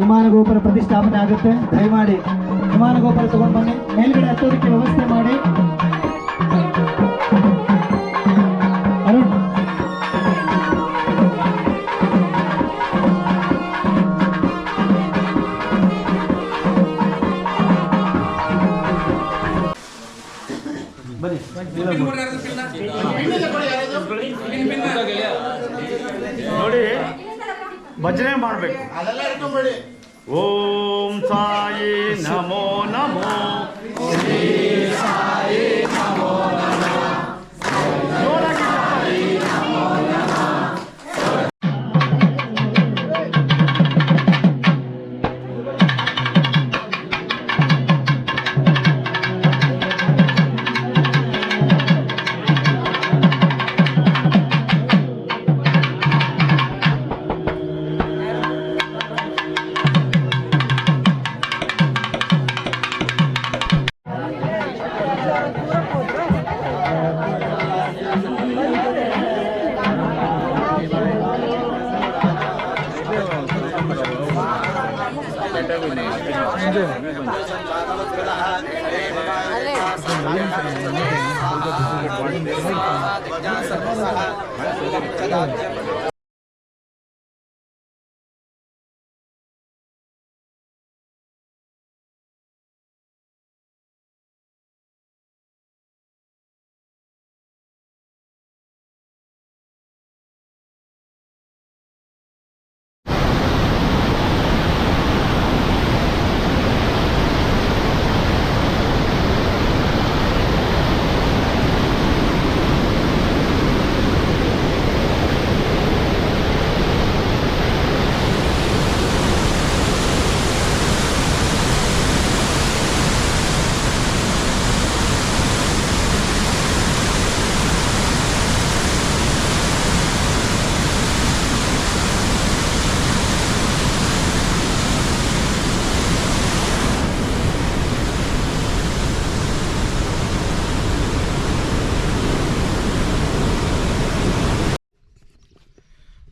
ವಿಮಾನ ಗೋಪುರ ಪ್ರತಿಷ್ಠಾಪನೆ ಆಗುತ್ತೆ. ದಯಮಾಡಿ ವಿಮಾನ ಗೋಪುರ ತಗೊಂಡು ಬನ್ನಿ. ಮೇಲ್ಗಡೆ ಹತ್ತೋದಕ್ಕೆ ವ್ಯವಸ್ಥೆ ಮಾಡಿ. ಬನ್ನಿ. ಭಜನೆ ಮಾಡಬೇಕು Om Sai 네.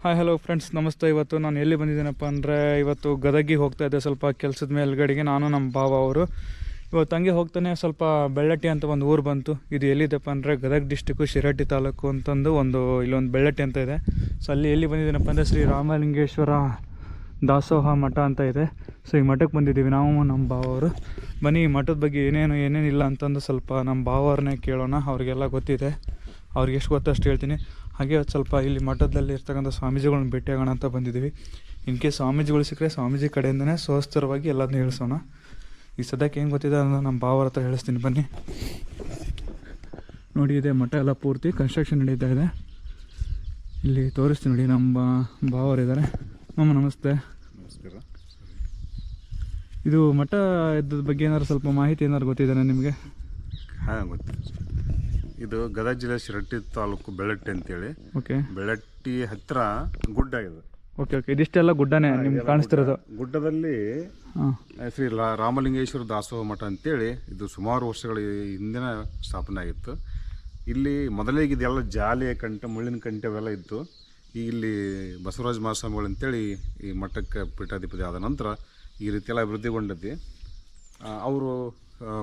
Hi hello friends ನಮಸ್ತೆ. ಇವತ್ತು ನಾನು ಎಲ್ಲಿ ಬಂದಿದ್ದೀನಪ್ಪ ಅಂದರೆ ಇವತ್ತು ಗದಗಿಗೆ ಹೋಗ್ತಾ ಇದ್ದೆ. ಸ್ವಲ್ಪ ಕೆಲಸದ ಮೇಲ್ಗಡೆಗೆ ನಾನು, ನಮ್ಮ ಭಾವ ಅವರು. ಇವತ್ತು ಹಂಗೆ ಹೋಗ್ತಾನೆ ಸ್ವಲ್ಪ ಬೆಳ್ಳಟ್ಟಿ ಅಂತ ಒಂದು ಊರು ಬಂತು. ಇದು ಎಲ್ಲಿದೆಪ್ಪ ಅಂದರೆ ಗದಗ ಡಿಸ್ಟಿಕ್ಕು ಶಿರಟ್ಟಿ ತಾಲೂಕು ಅಂತಂದು ಒಂದು ಇಲ್ಲೊಂದು ಬೆಳ್ಳಟ್ಟಿ ಅಂತ ಇದೆ. ಸೊ ಅಲ್ಲಿ ಎಲ್ಲಿ ಬಂದಿದ್ದೀನಪ್ಪ ಅಂದರೆ ಶ್ರೀ ರಾಮಲಿಂಗೇಶ್ವರ ದಾಸೋಹ ಮಠ ಅಂತ ಇದೆ. ಸೊ ಈ ಮಠಕ್ಕೆ ಬಂದಿದ್ದೀವಿ ನಾವು, ನಮ್ಮ ಭಾವ ಅವರು. ಬನ್ನಿ ಮಠದ ಬಗ್ಗೆ ಏನೇನು, ಏನೇನಿಲ್ಲ ಅಂತಂದು ಸ್ವಲ್ಪ ನಮ್ಮ ಭಾವವ್ರನ್ನೇ ಕೇಳೋಣ. ಅವ್ರಿಗೆಲ್ಲ ಗೊತ್ತಿದೆ. ಅವ್ರಿಗೆ ಎಷ್ಟು ಗೊತ್ತು ಅಷ್ಟು ಹೇಳ್ತೀನಿ. ಹಾಗೆ ಸ್ವಲ್ಪ ಇಲ್ಲಿ ಮಠದಲ್ಲಿ ಇರ್ತಕ್ಕಂಥ ಸ್ವಾಮೀಜಿಗಳನ್ನ ಭೇಟಿಯಾಗೋಣ ಅಂತ ಬಂದಿದ್ದೀವಿ. ಇನ್ ಕೇಸ್ ಸ್ವಾಮೀಜಿಗಳು ಸಿಕ್ಕರೆ ಸ್ವಾಮೀಜಿ ಕಡೆಯಿಂದನೇ ಸ್ವಸ್ಥರವಾಗಿ ಎಲ್ಲದನ್ನೂ ಹೇಳಿಸೋಣ. ಈ ಸದ್ಯಕ್ಕೆ ಏನು ಗೊತ್ತಿದೆ ಅಂತ ನಮ್ಮ ಭಾವರ ಹತ್ರ ಹೇಳಿಸ್ತೀನಿ. ಬನ್ನಿ. ನೋಡಿ, ಇದೆ ಮಠ ಎಲ್ಲ ಪೂರ್ತಿ ಕನ್ಸ್ಟ್ರಕ್ಷನ್ ನಡೀತಾ ಇದೆ. ಇಲ್ಲಿ ತೋರಿಸ್ತೀನಿ ನೋಡಿ, ನಮ್ಮ ಭಾವರಿದ್ದಾರೆ ಮಾಮ, ನಮಸ್ತೆ. ನಮಸ್ಕಾರ ಇದು ಮಠ ಇದ್ದದ ಬಗ್ಗೆ ಏನಾದ್ರು ಸ್ವಲ್ಪ ಮಾಹಿತಿ ಏನಾದ್ರು ಗೊತ್ತಿದೆ ನಿಮಗೆ? ಹಾಂ, ಗೊತ್ತಿದೆ. ಸರ್. ಇದು ಗದಗ ಜಿಲ್ಲೆ ಶಿರಟ್ಟಿ ತಾಲೂಕು ಬೆಳಟ್ಟಿ ಅಂತೇಳಿ. ಓಕೆ. ಬೆಳಟ್ಟಿ ಹತ್ರ ಗುಡ್ಡ ಇದು. Okay okay. ಇದಿಷ್ಟೆಲ್ಲ ಗುಡ್ಡನೇ ನಿಮ್ಗೆ ಕಾಣಿಸ್ತಿರೋದು? ಗುಡ್ಡದಲ್ಲಿ ಶ್ರೀ ಲ- ರಾಮಲಿಂಗೇಶ್ವರ ದಾಸೋಹ ಮಠ ಅಂತೇಳಿ ಇದು ಸುಮಾರು ವರ್ಷಗಳ ಹಿಂದಿನ ಸ್ಥಾಪನೆ ಆಗಿತ್ತು. ಇಲ್ಲಿ ಮೊದಲಿಗೆ ಇದೆಲ್ಲ ಜಾಲಿಯ ಕಂಠ ಮುಳ್ಳಿನ ಕಂಠ ಅವೆಲ್ಲ ಇತ್ತು. ಈಗ ಇಲ್ಲಿ ಬಸವರಾಜ ಮಹಾಸ್ವಾಮಿಗಳು ಅಂತೇಳಿ ಈ ಮಠಕ್ಕೆ ಪೀಠಾಧಿಪತಿ ಆದ ನಂತರ ಈ ರೀತಿಯೆಲ್ಲ ಎಲ್ಲ ಅಭಿವೃದ್ಧಿಗೊಂಡೈತಿ ಅವರು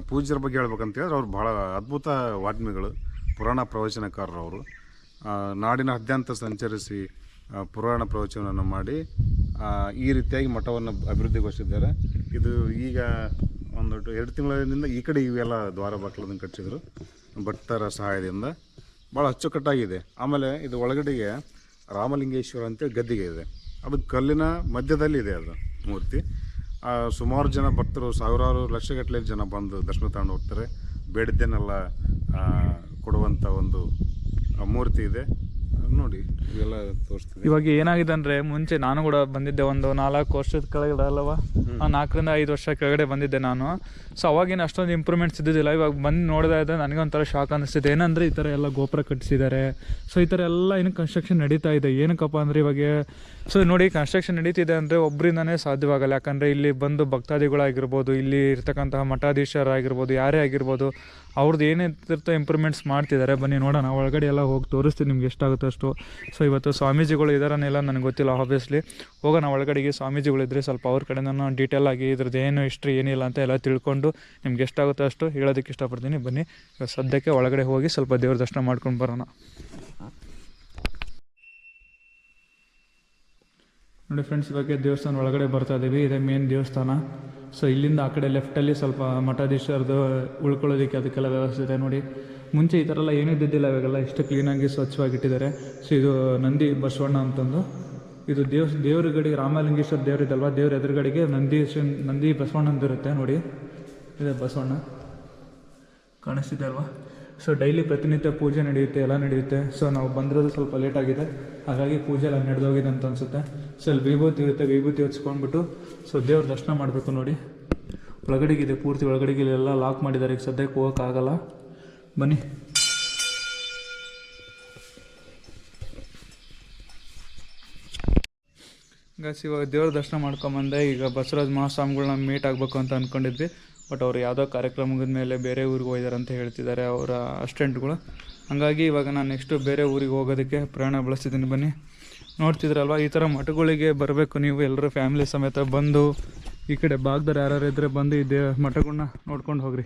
ಪೂಜ್ಯರ ಬಗ್ಗೆ ಹೇಳ್ಬೇಕಂತ ಹೇಳಿದ್ರೆ ಅವ್ರು ಭಾಳ ಅದ್ಭುತ ವಾಗ್ಮಿಗಳು, ಪುರಾಣ ಪ್ರವಚನಕಾರರು ಅವರು. ನಾಡಿನ ಹದ್ಯಾಂತ ಸಂಚರಿಸಿ ಪುರಾಣ ಪ್ರವಚನವನ್ನು ಮಾಡಿ ಈ ರೀತಿಯಾಗಿ ಮಠವನ್ನು ಅಭಿವೃದ್ಧಿಗೊಳಿಸಿದ್ದಾರೆ. ಇದು ಈಗ ಒಂದು ಎರಡು ತಿಂಗಳಿಂದ ಈ ಕಡೆ ಇವೆಲ್ಲ ದ್ವಾರ ಬಾಗಿಲನ್ನು ಕಟ್ಟಿಸಿದರು ಭಕ್ತರ ಸಹಾಯದಿಂದ. ಭಾಳ ಅಚ್ಚುಕಟ್ಟಾಗಿದೆ. ಆಮೇಲೆ ಇದು ಒಳಗಡೆಗೆ ರಾಮಲಿಂಗೇಶ್ವರ ಅಂತೇಳಿ ಗದ್ದಿಗೆ ಇದೆ. ಅದು ಕಲ್ಲಿನ ಮಧ್ಯದಲ್ಲಿ ಇದೆ ಅದು ಮೂರ್ತಿ. ಸುಮಾರು ಜನ ಭಕ್ತರು, ಸಾವಿರಾರು ಲಕ್ಷಗಟ್ಟಲೆ ಜನ ಬಂದು ದರ್ಶನ ತಗೊಂಡು ಹೋಗ್ತಾರೆ. ಬೇಡಿದ್ದನ್ನೆಲ್ಲ ಕೊಡುವಂಥ ಒಂದು ಮೂರ್ತಿ ಇದೆ. ನೋಡಿ ಇವೆಲ್ಲ ತೋರಿಸ್ತೀವಿ ಇವಾಗ ಏನಾಗಿದೆ ಅಂದ್ರೆ ಮುಂಚೆ ನಾನು ಕೂಡ ಬಂದಿದ್ದೆ ಒಂದು ನಾಲ್ಕು ವರ್ಷದ ಕೆಳಗಡೆ ಅಲ್ಲವಾ? ನಾಲ್ಕರಿಂದ ಐದು ವರ್ಷ ಕೆಳಗಡೆ ಬಂದಿದ್ದೆ ನಾನು. ಸೊ ಅವಾಗೇನು ಅಷ್ಟೊಂದು ಇಂಪ್ರೂವ್ಮೆಂಟ್ಸ್ ಇದ್ದಿದ್ದಿಲ್ಲ. ಇವಾಗ ಬಂದು ನೋಡಿದ್ರೆ ನನಗೆ ಒಂಥರ ಶಾಕ್ ಅನಿಸ್ತಿದೆ ಏನಂದ್ರೆ ಈ ಥರ ಎಲ್ಲ ಗೋಪುರ ಕಟ್ಟಿಸಿದ್ದಾರೆ. ಸೊ ಈ ಥರ ಎಲ್ಲ ಏನು ಕನ್ಸ್ಟ್ರಕ್ಷನ್ ನಡೀತಾ ಇದೆ. ಏನಕ್ಕಪ್ಪ ಅಂದ್ರೆ ಇವಾಗ ಸೊ ನೋಡಿ ಕನ್ಸ್ಟ್ರಕ್ಷನ್ ನಡೀತಿದೆ ಅಂದರೆ ಒಬ್ಬರಿಂದನೇ ಸಾಧ್ಯವಾಗಲ್ಲ. ಯಾಕಂದರೆ ಇಲ್ಲಿ ಬಂದು ಭಕ್ತಾದಿಗಳಾಗಿರ್ಬೋದು ಇಲ್ಲಿ ಇರ್ತಕ್ಕಂತಹ ಮಠಾಧೀಶರಾಗಿರ್ಬೋದು ಯಾರೇ ಆಗಿರ್ಬೋದು ಅವ್ರದ್ದು ಏನಿರ್ತ ಇಂಪ್ರೂವ್ಮೆಂಟ್ಸ್ ಮಾಡ್ತಿದ್ದಾರೆ ಬನ್ನಿ ನೋಡೋಣ. ಒಳಗಡೆ ಎಲ್ಲ ಹೋಗಿ ತೋರಿಸ್ತೀನಿ ನಿಮ್ಗೆ ಎಷ್ಟಾಗುತ್ತೆ ಅಷ್ಟು. ಸೊ ಇವತ್ತು ಸ್ವಾಮೀಜಿಗಳು ಇದಾರನ್ನೆಲ್ಲ ನನಗೆ ಗೊತ್ತಿಲ್ಲ ಆಬ್ವಿಯಸ್ಲಿ ಹೋಗೋಣ ಒಳಗಡೆಗೆ ಸ್ವಾಮೀಜಿಗಳು ಇದ್ದರೆ ಸ್ವಲ್ಪ ಅವ್ರ ಕಡೆ ನಾನು ಡೀಟೇಲ್ ಆಗಿ ಇದ್ರದ್ದು ಏನು ಹಿಸ್ಟ್ರಿ ಏನಿಲ್ಲ ಅಂತ ಎಲ್ಲ ತಿಳ್ಕೊಂಡು ನಿಮ್ಗೆ ಎಷ್ಟಾಗುತ್ತೋ ಅಷ್ಟು ಹೇಳೋದಕ್ಕೆ ಇಷ್ಟಪಡ್ತೀನಿ. ಬನ್ನಿ, ಸದ್ಯಕ್ಕೆ ಒಳಗಡೆ ಹೋಗಿ ಸ್ವಲ್ಪ ದೇವ್ರ ದರ್ಶನ ಮಾಡ್ಕೊಂಡು ಬರೋಣ. ನೋಡಿ ಫ್ರೆಂಡ್ಸ್ ಇವಾಗ ದೇವಸ್ಥಾನ ಒಳಗಡೆ ಬರ್ತಾ ಇದ್ದೀವಿ ಇದೇ ಮೇನ್ ದೇವಸ್ಥಾನ. ಸೊ ಇಲ್ಲಿಂದ ಆ ಕಡೆ ಲೆಫ್ಟಲ್ಲಿ ಸ್ವಲ್ಪ ಮಠಾಧೀಶರದು ಉಳ್ಕೊಳ್ಳೋದಕ್ಕೆ ಅದಕ್ಕೆಲ್ಲ ವ್ಯವಸ್ಥೆ ಇದೆ ನೋಡಿ. ಮುಂಚೆ ಈ ಥರ ಎಲ್ಲ ಏನೂ ಇದ್ದಿದ್ದಿಲ್ಲ, ಇವಾಗೆಲ್ಲ ಎಷ್ಟು ಕ್ಲೀನಾಗಿ ಸ್ವಚ್ಛವಾಗಿ ಇಟ್ಟಿದ್ದಾರೆ ಸೊ ಇದು ನಂದಿ ಬಸವಣ್ಣ ಅಂತಂದು. ಇದು ದೇವ್ ದೇವ್ರ ಗಡಿಗೆ ರಾಮಲಿಂಗೇಶ್ವರ ದೇವ್ರಿದಲ್ವ ದೇವ್ರ ಎದುರುಗಡೆಗೆ ನಂದಿ ನಂದಿ ಬಸವಣ್ಣ ಇರುತ್ತೆ ನೋಡಿ. ಇದೆ ಬಸವಣ್ಣ. ಕಾಣಿಸ್ತಿದೆ ಅಲ್ವಾ? ಸೊ ಡೈಲಿ ಪ್ರತಿನಿತ್ಯ ಪೂಜೆ ನಡೆಯುತ್ತೆ, ಎಲ್ಲ ನಡೆಯುತ್ತೆ. ಸೊ ನಾವು ಬಂದಿರೋದು ಸ್ವಲ್ಪ ಲೇಟ್ ಆಗಿದೆ. ಹಾಗಾಗಿ ಪೂಜೆ ಎಲ್ಲ ನಡೆದೋಗಿದೆ ಅಂತ ಅನಿಸುತ್ತೆ. ಸೊ ಇಲ್ಲಿ ವಿಭೂತಿ ಇರುತ್ತೆ, ವಿಭೂತಿ ಹಚ್ಕೊಂಡ್ಬಿಟ್ಟು ಸೊ ದೇವ್ರ ದರ್ಶನ ಮಾಡಬೇಕು ನೋಡಿ. ಒಳಗಡೆಗಿದೆ, ಪೂರ್ತಿ ಒಳಗಡೆಗೆ ಎಲ್ಲ ಲಾಕ್ ಮಾಡಿದ್ದಾರೆ, ಈಗ ಸದ್ಯಕ್ಕೆ ಹೋಗೋಕ್ಕಾಗಲ್ಲ. ಬನ್ನಿ. ಗಸ್ ಇವಾಗ ದೇವ್ರ ದರ್ಶನ ಮಾಡ್ಕೊಂಬಂದೆ, ಈಗ ಬಸವರಾಜ ಮಹಾಸ್ವಾಮಿಗಳನ್ನ ಮೀಟ್ ಆಗಬೇಕು ಅಂತ ಅಂದ್ಕೊಂಡಿದ್ವಿ ಬಟ್ ಅವ್ರು ಯಾವುದೋ ಕಾರ್ಯಕ್ರಮ ಮುಗಿದ ಮೇಲೆ ಬೇರೆ ಊರಿಗೆ ಹೋಗಿದ್ದಾರೆ ಅಂತ ಹೇಳ್ತಿದ್ದಾರೆ ಅವರ ಅಸ್ಟೆಂಟ್ಗಳು. ಹಾಗಾಗಿ ಇವಾಗ ನಾನು ನೆಕ್ಸ್ಟು ಬೇರೆ ಊರಿಗೆ ಹೋಗೋದಕ್ಕೆ ಪ್ರಯಾಣ ಬಳಸ್ತಿದ್ದೀನಿ, ಬನ್ನಿ. ನೋಡ್ತಿದ್ರಲ್ವ? ಈ ಥರ ಮಠಗಳಿಗೆ ಬರಬೇಕು ನೀವು ಎಲ್ಲರೂ ಫ್ಯಾಮಿಲಿ ಸಮೇತ ಬಂದು, ಈ ಕಡೆ ಭಾಗದವ್ರು ಯಾರ್ಯಾರು ಇದ್ದರೆ ಬಂದು ಈ ದೇ ಮಠಗಳನ್ನ ನೋಡ್ಕೊಂಡು ಹೋಗ್ರಿ.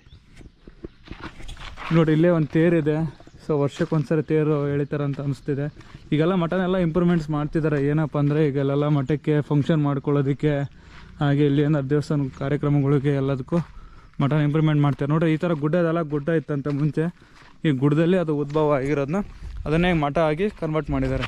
ನೋಡಿ, ಇಲ್ಲೇ ಒಂದು ತೇರಿದೆ ಸೊ ವರ್ಷಕ್ಕೊಂದ್ಸರಿ ತೇರು ಎಳಿತಾರೆ ಅಂತ ಅನಿಸ್ತಿದೆ. ಈಗೆಲ್ಲ ಮಠನೆಲ್ಲ ಇಂಪ್ರೂವ್ಮೆಂಟ್ಸ್ ಮಾಡ್ತಿದ್ದಾರೆ ಏನಪ್ಪ ಅಂದರೆ ಈಗೆಲ್ಲ ಮಠಕ್ಕೆ ಫಂಕ್ಷನ್ ಮಾಡ್ಕೊಳ್ಳೋದಕ್ಕೆ, ಹಾಗೆ ಇಲ್ಲಿ ಏನಾದ್ರು ದೇವಸ್ಥಾನ ಕಾರ್ಯಕ್ರಮಗಳಿಗೆ ಎಲ್ಲದಕ್ಕೂ ಮಠನ ಇಂಪ್ರೂವ್ಮೆಂಟ್ ಮಾಡ್ತಾರೆ. ನೋಡಿರಿ, ಈ ಥರ ಗುಡ್ಡದೆಲ್ಲ ಗುಡ್ಡ ಇತ್ತಂತ ಮುಂಚೆ. ಈ ಗುಡ್ಡದಲ್ಲಿ ಅದು ಉದ್ಭವ ಆಗಿರೋದನ್ನ ಅದನ್ನೇ ಮಠ ಆಗಿ ಕನ್ವರ್ಟ್ ಮಾಡಿದ್ದಾರೆ.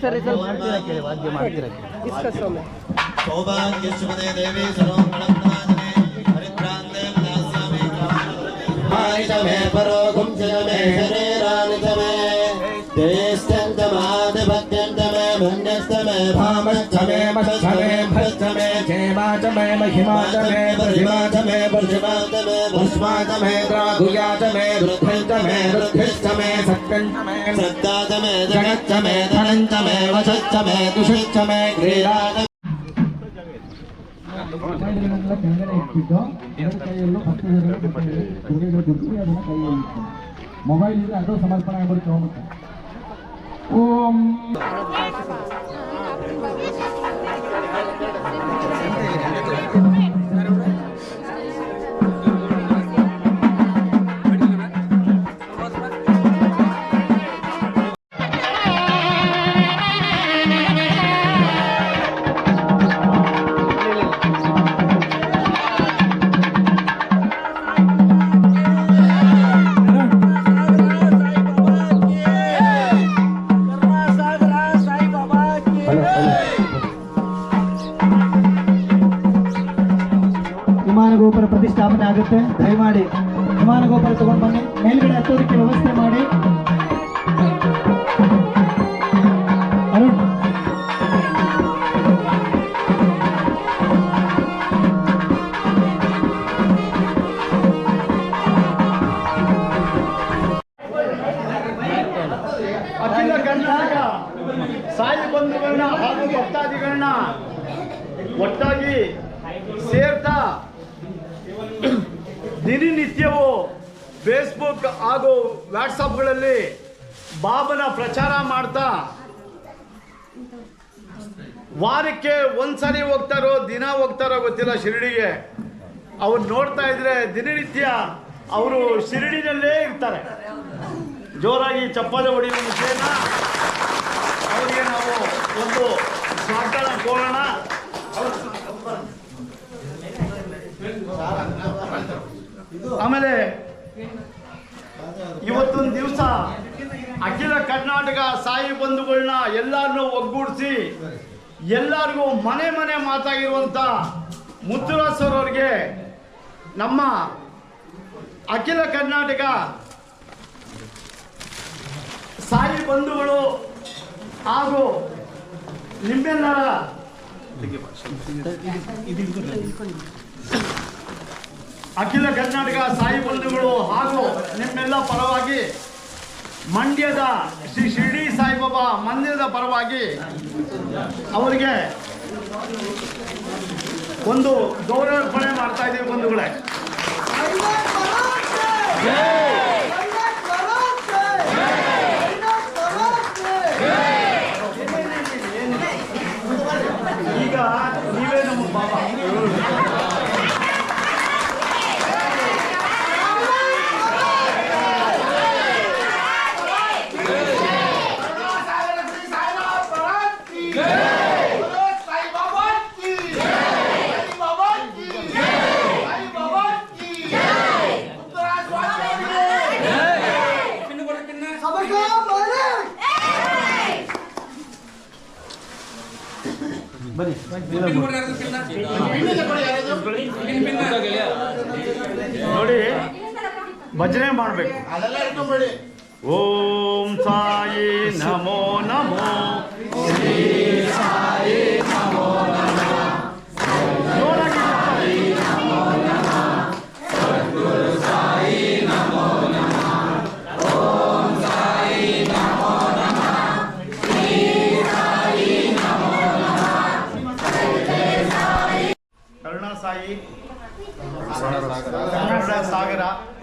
ಸರ್ ಸೌಭಾಗ್ಯ ಶುಭದೇ ದೇವಿ ಸರ್ವ ಹರಿದ್ರಾಂದೇ ಪರೋ क्षेमा च मे महिमा च मे प्रतिमा च मे प्रतिमा च मे भस्मा च मे द्राघुया च मे वृद्धिं च मे वृद्धिश्च मे सत्यं च मे श्रद्धा च मे जगच्च मे धनं च मे वशश्च मे तुषिश्च मे क्रीडा च ಮೊಬೈಲ್ಗಳನ್ನೆಲ್ಲ ಕೆಳಗಡೆ ಇಟ್ಟಿದ್ದು ಎರಡು ಕೈಯಲ್ಲೂ ಭಕ್ತಜನರು ಮತ್ತೆ ಗುರುಗಳು ಗುರುತಿಸಿ ಅದನ್ನ ಕೈಯಲ್ಲಿ ಇಟ್ಟು ಮೊಬೈಲ್ ಇದ್ರೆ ಅದು ಸಮರ್ಪಣೆ ಆಗ್ಬಿಟ್ಟು ಹೋಗುತ್ತೆ ಓಂ ವಿಮಾನ ಗೋಪುರ ಪ್ರತಿಷ್ಠಾಪನೆ ಆಗುತ್ತೆ. ದಯಮಾಡಿ ವಿಮಾನ ಗೋಪುರ ತಗೊಂಡು ಬನ್ನಿ. ಮೇಲ್ಗಡೆ ಹತ್ತೋದಕ್ಕೆ ವ್ಯವಸ್ಥೆ ಮಾಡಿ. ದಿನನಿತ್ಯವೂ ಫೇಸ್ಬುಕ್ ಹಾಗೂ ವಾಟ್ಸಪ್ಗಳಲ್ಲಿ ಬಾಬನ ಪ್ರಚಾರ ಮಾಡ್ತಾ ವಾರಕ್ಕೆ ಒಂದ್ಸರಿ ಹೋಗ್ತಾರೋ, ದಿನ ಹೋಗ್ತಾರೋ ಗೊತ್ತಿಲ್ಲ ಶಿರಡಿಗೆ. ಅವ್ರು ನೋಡ್ತಾ ಇದ್ರೆ ದಿನನಿತ್ಯ ಅವರು ಶಿರಡಿನಲ್ಲೇ ಇರ್ತಾರೆ. ಜೋರಾಗಿ ಚಪ್ಪಾಳೆ ಹೊಡೆಯುವ ವಿಷಯನ ಅವರಿಗೆ ನಾವು ಒಂದು ಸ್ವಾಗತ ಕೋರೋಣ. ಆಮೇಲೆ ಇವತ್ತೊಂದು ದಿವಸ ಅಖಿಲ ಕರ್ನಾಟಕ ಸಾಯಿ ಬಂಧುಗಳನ್ನ ಎಲ್ಲರನ್ನೂ ಒಗ್ಗೂಡಿಸಿ ಎಲ್ಲರಿಗೂ ಮನೆ ಮನೆ ಮಾತಾಗಿರುವಂತ ಮುತ್ತುರಾಜ್ ಸರ್ ಅವ್ರಿಗೆ ನಮ್ಮ ಅಖಿಲ ಕರ್ನಾಟಕ ಸಾಯಿ ಬಂಧುಗಳು ಹಾಗೂ ನಿಮ್ಮೆಲ್ಲರ ಅಖಿಲ ಕರ್ನಾಟಕ ಸಾಯಿ ಬಂಧುಗಳು ಹಾಗೂ ನಿಮ್ಮೆಲ್ಲ ಪರವಾಗಿ ಮಂಡ್ಯದ ಶ್ರೀ ಶಿರ್ಡಿ ಸಾಯಿಬಾಬಾ ಮಂದಿರದ ಪರವಾಗಿ ಅವರಿಗೆ ಒಂದು ಗೌರವಾರ್ಪಣೆ ಮಾಡ್ತಾ ಇದ್ದೀವಿ ಬಂಧುಗಳೇ. ನೋಡಿ ಭಜನೆ ಮಾಡಬೇಕು. ಓಂ ಸಾಯಿ ನಮೋ ನಮೋ.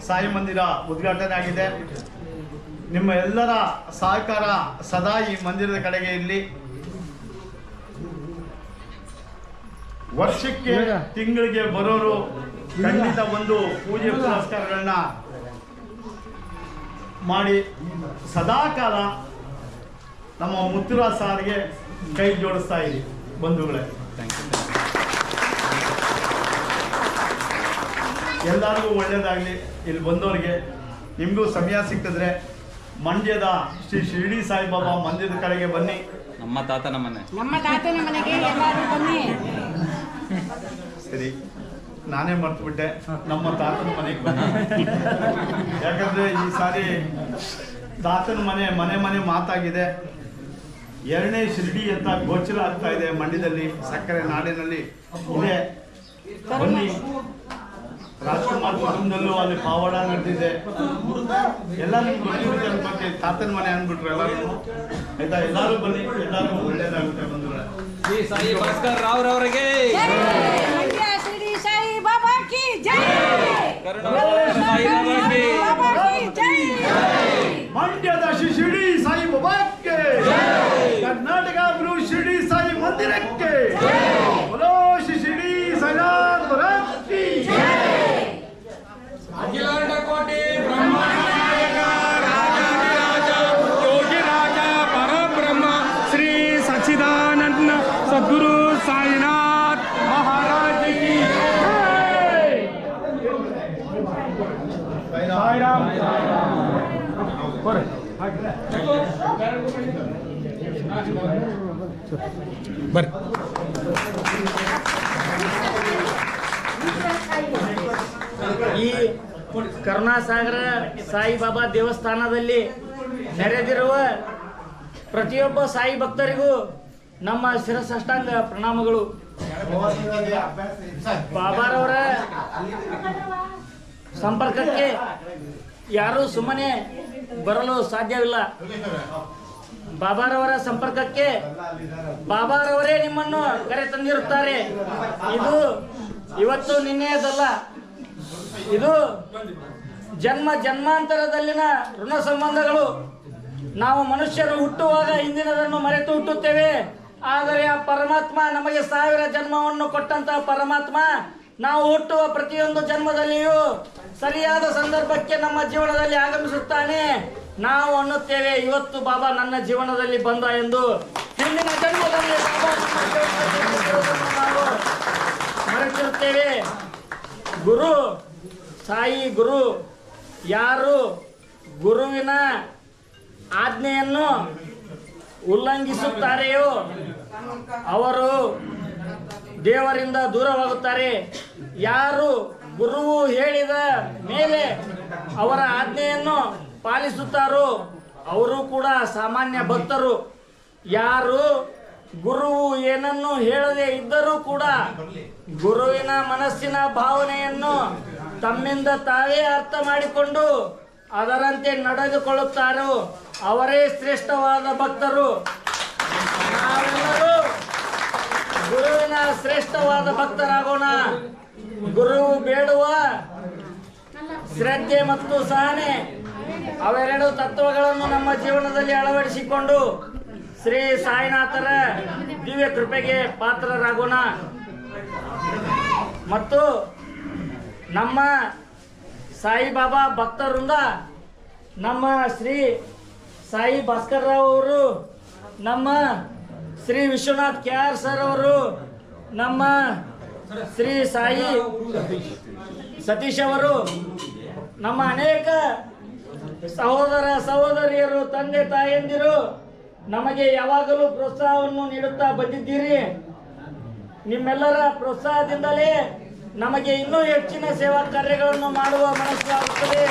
ಸಾಯಿ ಮಂದಿರ ಉದ್ಘಾಟನೆ ಆಗಿದೆ. ನಿಮ್ಮ ಎಲ್ಲರ ಸಹಕಾರ ಸದಾ ಈ ಮಂದಿರದ ಕಡೆಗೆ ಇರಲಿ. ವರ್ಷಕ್ಕೆ ತಿಂಗಳಿಗೆ ಬರೋರು ಖಂಡಿತ ಒಂದು ಪೂಜೆ ಪುರಸ್ಕಾರಗಳನ್ನ ಮಾಡಿ. ಸದಾಕಾಲ ನಮ್ಮ ಮುತ್ತುರಾಜ್ ಸಾರಿಗೆ ಕೈ ಜೋಡಿಸ್ತಾ ಇರಿ ಬಂಧುಗಳೇ. ಎಲ್ಲರಿಗೂ ಒಳ್ಳೇದಾಗಲಿ. ಇಲ್ಲಿ ಬಂದವರಿಗೆ ನಿಮಗೂ ಸಮಯ ಸಿಕ್ಕಿದ್ರೆ ಮಂಡ್ಯದ ಶ್ರೀ ಶಿರಡಿ ಸಾಯಿಬಾಬಾ ಮಂದಿರದ ಕಡೆಗೆ ಬನ್ನಿ. ನಮ್ಮ ತಾತನ ಮನೆ ನಮ್ಮ ತಾತನ ಮನೆಗೆ ಎಲ್ಲರೂ ಬನ್ನಿ. ಸರಿ ನಾನೇ ಮರ್ತ್ಬಿಟ್ಟೆ. ನಮ್ಮ ತಾತನ ಮನೆಗೆ ಬನ್ನಿ. ಯಾಕಂದ್ರೆ ಈ ಸಾರಿ ತಾತನ ಮನೆ ಮನೆ ಮನೆ ಮಾತಾಗಿದೆ. ಎರಡನೇ ಶಿರಡಿ ಅಂತ ಗೋಚರ ಆಗ್ತಾ ಇದೆ ಮಂಡ್ಯದಲ್ಲಿ ಸಕ್ಕರೆ ನಾಡಿನಲ್ಲಿ. ಇದೆ. ಬನ್ನಿ. ರಾಜ್ಕುಮಾರ್ ಕುಟುಂಬದಲ್ಲೂ ಅಲ್ಲಿ ಪಾವಡ ನಡೆದಿದೆ. ಎಲ್ಲ ನಿಮ್ಗೆ ಅನ್ಕೊಂಡೆ ತಾತನ ಮನೆ ಅಂದ್ಬಿಟ್ರು ಎಲ್ಲರೂ. ಆಯ್ತಾ? ಎಲ್ಲರೂ ಬನ್ನಿ. ಎಲ್ಲರೂ ಒಳ್ಳೇದಾಗುತ್ತೆ ಬಂಧುಗಳೇ. ಶ್ರೀ ಸಾಯಿ ಭಾಸ್ಕರ್ ರಾವ್ ರವರಿಗೆ ಮಂಡ್ಯ ಶಿರಡಿ ಸಾಯಿ ಬಾಬಾ ಕಿ ಜೈ. ಕರುಣಾಕರ ಸಾಯಿ ಬಾಬಾ ಕಿ ಬರ್ರಿ. ಈ ಕರುಣಾಸಾಗರ ಸಾಯಿಬಾಬಾ ದೇವಸ್ಥಾನದಲ್ಲಿ ನೆರೆದಿರುವ ಪ್ರತಿಯೊಬ್ಬ ಸಾಯಿ ಭಕ್ತರಿಗೂ ನಮ್ಮ ಶಿರಸಾಷ್ಟಾಂಗ ಪ್ರಣಾಮಗಳು. ಬಾಬಾರವರ ಸಂಪರ್ಕಕ್ಕೆ ಯಾರೂ ಸುಮ್ಮನೆ ಬರಲು ಸಾಧ್ಯವಿಲ್ಲ. ಬಾಬಾರವರ ಸಂಪರ್ಕಕ್ಕೆ ಬಾಬಾರವರೇ ನಿಮ್ಮನ್ನು ಕರೆ ತಂದಿರುತ್ತಾರೆ. ಇದು ಇವತ್ತು ನಿನ್ನೆಯದಲ್ಲ. ಇದು ಜನ್ಮ ಜನ್ಮಾಂತರದಲ್ಲಿನ ಋಣ ಸಂಬಂಧಗಳು. ನಾವು ಮನುಷ್ಯರು ಹುಟ್ಟುವಾಗ ಹಿಂದಿನದನ್ನು ಮರೆತು ಹುಟ್ಟುತ್ತೇವೆ. ಆದರೆ ಆ ಪರಮಾತ್ಮ ನಮಗೆ ಸಾವಿರ ಜನ್ಮವನ್ನು ಕೊಟ್ಟಂತಹ ಪರಮಾತ್ಮ ನಾವು ಹುಟ್ಟುವ ಪ್ರತಿಯೊಂದು ಜನ್ಮದಲ್ಲಿಯೂ ಸರಿಯಾದ ಸಂದರ್ಭಕ್ಕೆ ನಮ್ಮ ಜೀವನದಲ್ಲಿ ಆಗಮಿಸುತ್ತಾನೆ. ನಾವು ಅನ್ನುತ್ತೇವೆ, ಇವತ್ತು ಬಾಬಾ ನನ್ನ ಜೀವನದಲ್ಲಿ ಬಂದ ಎಂದು. ಹಿಂದಿನ ಜನ್ಮದಲ್ಲಿ ಮರೆತಿರುತ್ತೇವೆ. ಗುರು, ಸಾಯಿ ಗುರು, ಯಾರು ಗುರುವಿನ ಆಜ್ಞೆಯನ್ನು ಉಲ್ಲಂಘಿಸುತ್ತಾರೆಯೋ, ಅವರು ದೇವರಿಂದ ದೂರವಾಗುತ್ತಾರೆ. ಯಾರು ಗುರುವು ಹೇಳಿದ ಮೇಲೆ ಅವರ ಆಜ್ಞೆಯನ್ನು ಪಾಲಿಸುತ್ತಾರೋ, ಅವರು ಕೂಡ ಸಾಮಾನ್ಯ ಭಕ್ತರು. ಯಾರು ಗುರುವು ಏನನ್ನು ಹೇಳದೆ ಇದ್ದರೂ ಕೂಡ ಗುರುವಿನ ಮನಸ್ಸಿನ ಭಾವನೆಯನ್ನು ತಮ್ಮಿಂದ ತಾವೇ ಅರ್ಥ ಮಾಡಿಕೊಂಡು ಅದರಂತೆ ನಡೆದುಕೊಳ್ಳುತ್ತಾರೋ, ಅವರೇ ಶ್ರೇಷ್ಠವಾದ ಭಕ್ತರು. ನಾವೆಲ್ಲರೂ ಗುರುವಿನ ಶ್ರೇಷ್ಠವಾದ ಭಕ್ತರಾಗೋಣ ಗುರು ಬೇಡುವ ಶ್ರದ್ಧೆ ಮತ್ತು ಸಹನೆ, ಅವೆರಡು ತತ್ವಗಳನ್ನು ನಮ್ಮ ಜೀವನದಲ್ಲಿ ಅಳವಡಿಸಿಕೊಂಡು ಶ್ರೀ ಸಾಯಿನಾಥರ ದಿವ್ಯ ಕೃಪೆಗೆ ಪಾತ್ರರಾಗೋಣ. ಮತ್ತು ನಮ್ಮ ಸಾಯಿಬಾಬಾ ಭಕ್ತರಿಂದ ನಮ್ಮ ಶ್ರೀ ಸಾಯಿ ಭಾಸ್ಕರ್ ರಾವ್ ಅವರು ನಮ್ಮ Shri Vishwanath K R sir ಅವರು ನಮ್ಮ ಶ್ರೀ ಸಾಯಿ ಸತೀಶ್ ಅವರು, ನಮ್ಮ ಅನೇಕ ಸಹೋದರ ಸಹೋದರಿಯರು, ತಂದೆ ತಾಯಂದಿರು, ನಮಗೆ ಯಾವಾಗಲೂ ಪ್ರೋತ್ಸಾಹವನ್ನು ನೀಡುತ್ತಾ ಬಂದಿದ್ದೀರಿ. ನಿಮ್ಮೆಲ್ಲರ ಪ್ರೋತ್ಸಾಹದಿಂದಲೇ ನಮಗೆ ಇನ್ನೂ ಹೆಚ್ಚಿನ ಸೇವಾ ಕಾರ್ಯಗಳನ್ನು ಮಾಡುವ ಮನಸ್ಸು ಆಗುತ್ತದೆ